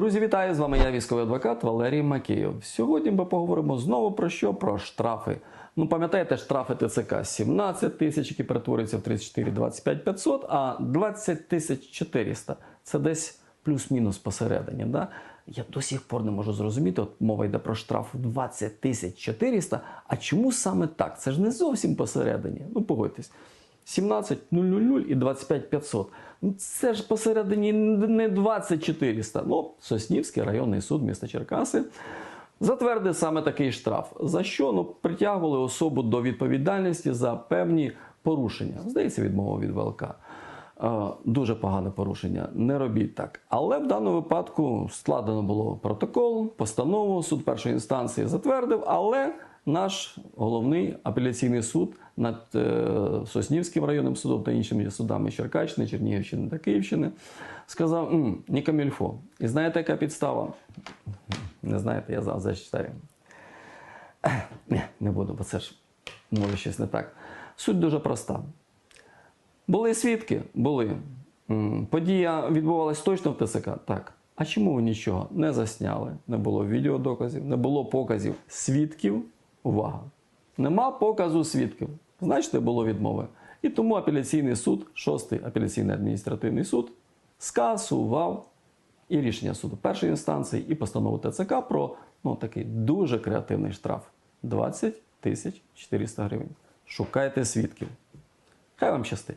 Друзі, вітаю! З вами я, військовий адвокат Валерій Макеєв. Сьогодні ми поговоримо знову про що? Про штрафи. Ну, пам'ятаєте, штрафи ТЦК 17 тисяч, які перетворюються в 34 25 500, а 20 тисяч 400 – це десь плюс-мінус посередині. Да? Я до сих пор не можу зрозуміти, от мова йде про штраф в 20 тисяч 400, а чому саме так? Це ж не зовсім посередині. Ну, погодьтесь. 17 000 і 25 500. Ну, це ж посередині не 20 400. Ну, Соснівський районний суд міста Черкаси затвердив саме такий штраф. За що? Ну, притягували особу до відповідальності за певні порушення. Здається, відмова від ВЛК. Е, Дуже погане порушення, не робіть так. Але в даному випадку складено було протокол, постанову, суд першої інстанції затвердив, але наш головний апеляційний суд над е, Соснівським районним судом та іншими судами Черкащини, Чернігівщини та Київщини сказав: «М, не камільфо. І знаєте, яка підстава? Не знаєте, я зараз зачитаю. Ні, не буду, бо це ж може щось не так. Суть дуже проста. Були свідки? Були. Подія відбувалась точно в ТСК? Так. А чому ви нічого не засняли? Не було відеодоказів, не було показів свідків. Увага! Нема показу свідків. Значить, було відмови. І тому апеляційний суд, шостий апеляційний адміністративний суд, скасував і рішення суду першої інстанції, і постанову ТЦК про ну, такий дуже креативний штраф 20 тисяч 400 гривень. Шукайте свідків. Хай вам щастить.